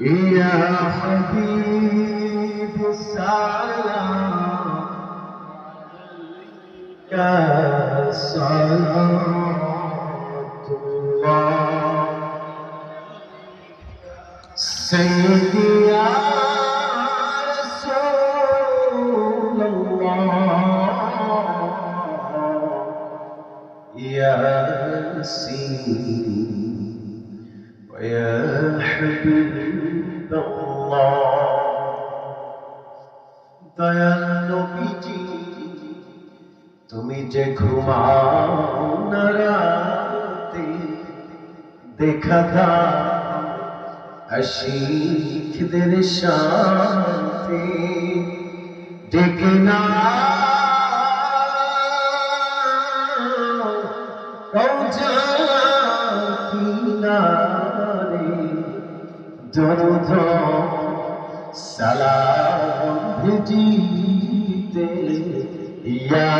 يا حبيب السلام يا صلاة الله. سيدي يا رسول الله يا سيدي ويا حبيب الله দয়াল নবীজি তুমি যে ঘুমাও না রাতে দেখা দাও আশিকদের শান্তি। ডেকে না কিনারে। দরুদ সালাম ভিজিতে ইয়া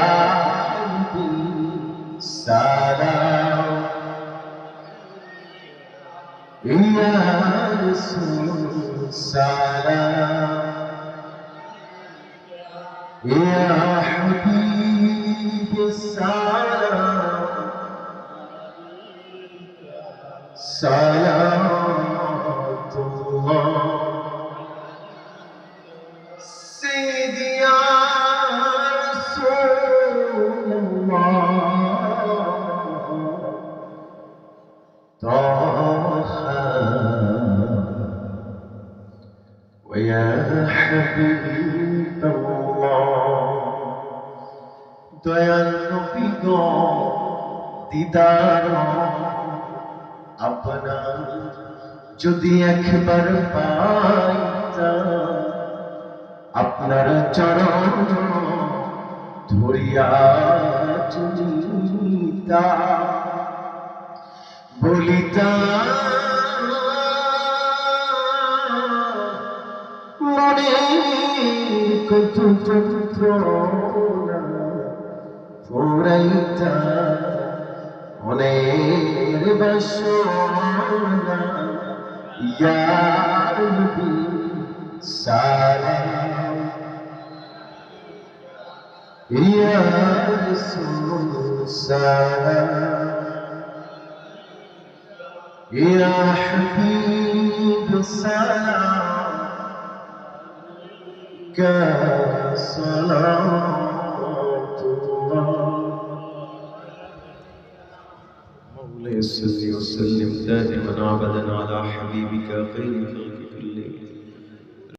সালাম ইয়া রাসূল সালাম ইয়া হাবিব সালাম সালাতুল্লাহ দয়াল নবী গো দিদার আপনার যদি একবার পাইতাম আপনার চরণ ধরিয়া চুরিতা বলিতা মনে কত যন্ত্রণা ফুরাইতা অনেক বাসনা يا قلبي سالم يا قلبي سالم وسلم دائما ابدا على حبيبك خير خلق